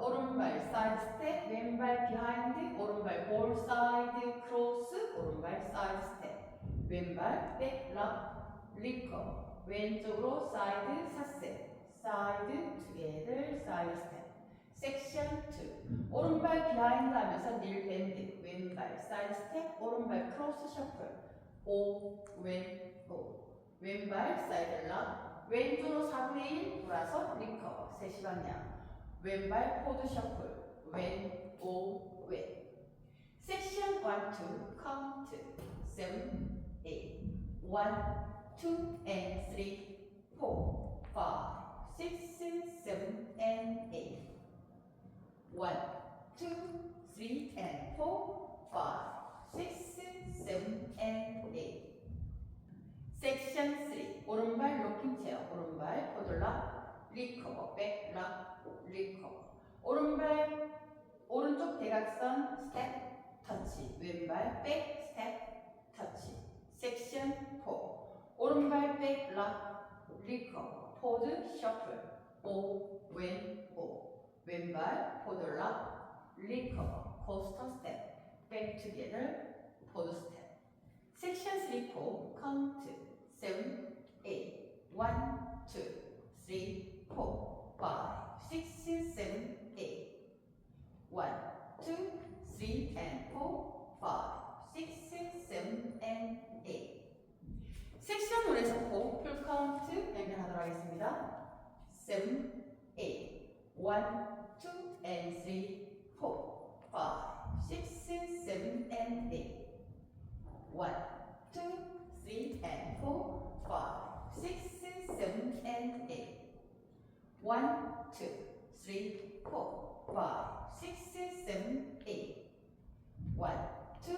오른발 사이드 스텝, 왼발 비하인드, 오른발 볼 사이드 크로스, 오른발 사이드 스텝, 왼발 백락 리커, 왼쪽으로 사이드 4스텝, 사이드 투게들 사이드 스텝. 섹션 2 오른발 비하인드 하면서 닐 밴드 왼발 사이드 스텝 오른발 크로스 셔플 오왼오. 왼발 사이드 락 왼쪽으로 4분의 1 돌아서 리커버 3시 방향 왼발 포드 셔플 왼, 오, 왼 섹션 1, 2, 카운트 7, 8 1, 2, and 3, 4, 5, 6, 7, and 8 1, 2, 3, and 4, 5, 6, 7, and 8 섹션 3 오른발 로킹 체어 오른발 포들락 리커버 백 락 리커버 오른발 오른쪽 대각선 스텝 터치. 왼발 백 스텝 터치. 섹션 4 오른발 백 락 리커버 포드 셔플. 오 왼 오. 왼발 포들락 리커버 코스터 스텝. 백 투게더 포드 스텝. 섹션 3 4 카운트. 7 8 1 2 3 4 5 6 7 8 1 2 3 and 4 5 6 7 and 8 섹션 1에서 4풀 카운트 연결하도록 하겠습니다. 7 8 1 2 and 3 4 5 6 7 and 8 1, 2, 3, and 4, 5, 6, 7, and 8. 1, 2, 3, 4, 5, 6, 7, 8. 1, 2,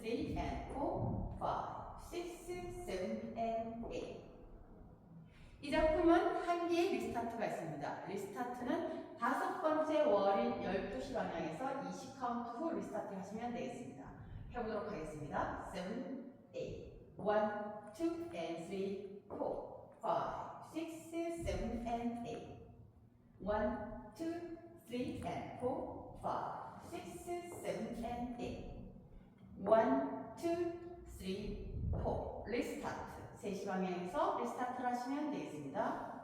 3, and 4, 5, 6, 7, and 8. 이 작품은 한 개의 리스타트가 있습니다. 리스타트는 다섯 번째 월인 12시 방향에서 20 카운트 후 리스타트 하시면 되겠습니다. 해보도록 하겠습니다. 7, 8, 1, 2, and 3, 4, 5, 6, 7, and 8. 1, 2, 3, and 4, 5, 6, 7, and 8. 1, 2, 3, 4. 리스타트. 3시 방향에서 리스타트를 하시면 되겠습니다.